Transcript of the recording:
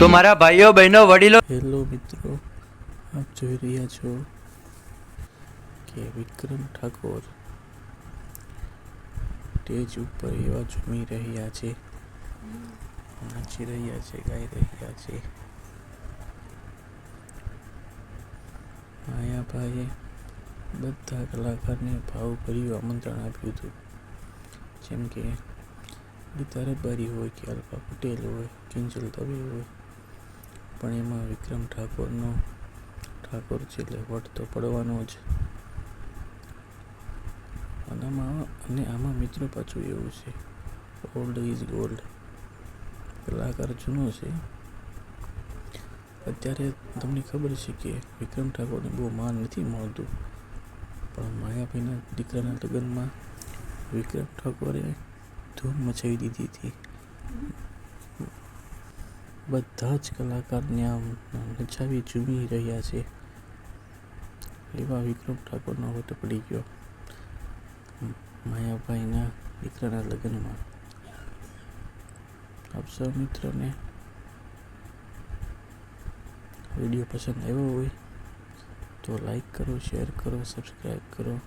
તો મારા ભાઈઓ, બહેનો, વડીલો હેલો મિત્રો, આપ જોઈ રહ્યા છો કે વિક્રમ ઠાકોર સ્ટેજ ઉપર એવા ઝૂમી રહ્યા છે, નાચી રહ્યા છે, ગાઈ રહ્યા છે. માયાભાઈએ બધા કલાકારને ભાવભર્યું આમંત્રણ આપ્યું હતું. જેમ કે ગીતા રબારી હોય, કે અલ્પા પટેલ હોય, કિંજલ દવે હોય પણ એમાં વિક્રમ ઠાકોરનો ઠાકોર છે એટલે વટ તો પડવાનો જ. અને આમાં અને આમાં મિત્રો પાછું એવું છે. ઓલ્ડ ઇઝ ગોલ્ડ કલાકાર જૂનો છે. અત્યારે તમને ખબર છે કે વિક્રમ ઠાકોરને બહુ માન નથી મળતું. પણ માયાભાઈના દીકરાના લગ્નમાં વિક્રમ ઠાકોરે ધૂમ મચાવી દીધી હતી. બધા જ કલાકારને આમ નચાવી ઝૂમી રહ્યા છે. એવા વિક્રમ ઠાકોરનો વટ પડી ગયો. માયાભાઈના દીકરાના લગ્નમાં. આપ સૌ મિત્રોને વીડિયો પસંદ આવ્યો હોય તો લાઈક કરો, શેર કરો, સબસ્ક્રાઈબ કરો.